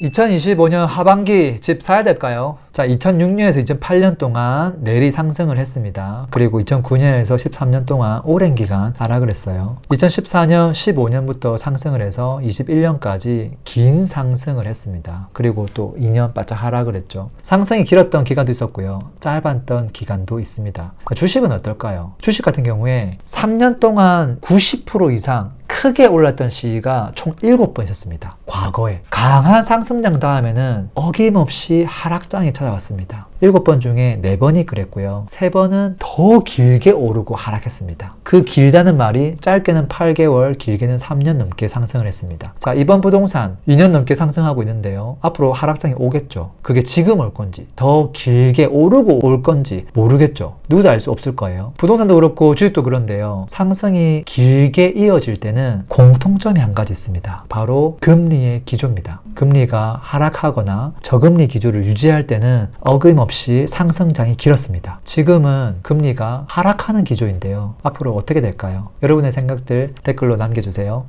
2025년 하반기 집 사야 될까요? 자, 2006년에서 2008년 동안 내리 상승을 했습니다. 그리고 2009년에서 13년 동안 오랜 기간 하락을 했어요. 2014년, 15년부터 상승을 해서 21년까지 긴 상승을 했습니다. 그리고 또 2년 바짝 하락을 했죠. 상승이 길었던 기간도 있었고요. 짧았던 기간도 있습니다. 주식은 어떨까요? 주식 같은 경우에 3년 동안 90% 이상 크게 올랐던 시기가 총 7번 있었습니다. 과거에. 강한 상승장 다음에는 어김없이 하락장이 찾아왔습니다. 7번 중에 4번이 그랬고요. 3번은 더 길게 오르고 하락했습니다. 그 길다는 말이 짧게는 8개월, 길게는 3년 넘게 상승을 했습니다. 자, 이번 부동산 2년 넘게 상승하고 있는데요. 앞으로 하락장이 오겠죠. 그게 지금 올 건지, 더 길게 오르고 올 건지 모르겠죠. 누구도 알 수 없을 거예요. 부동산도 그렇고 주식도 그런데요. 상승이 길게 이어질 때는 공통점이 한 가지 있습니다. 바로 금리의 기조입니다. 금리가 하락하거나 저금리 기조를 유지할 때는 어김 없이 상승장이 길었습니다. 지금은 금리가 하락하는 기조인데요. 앞으로 어떻게 될까요? 여러분의 생각들 댓글로 남겨주세요.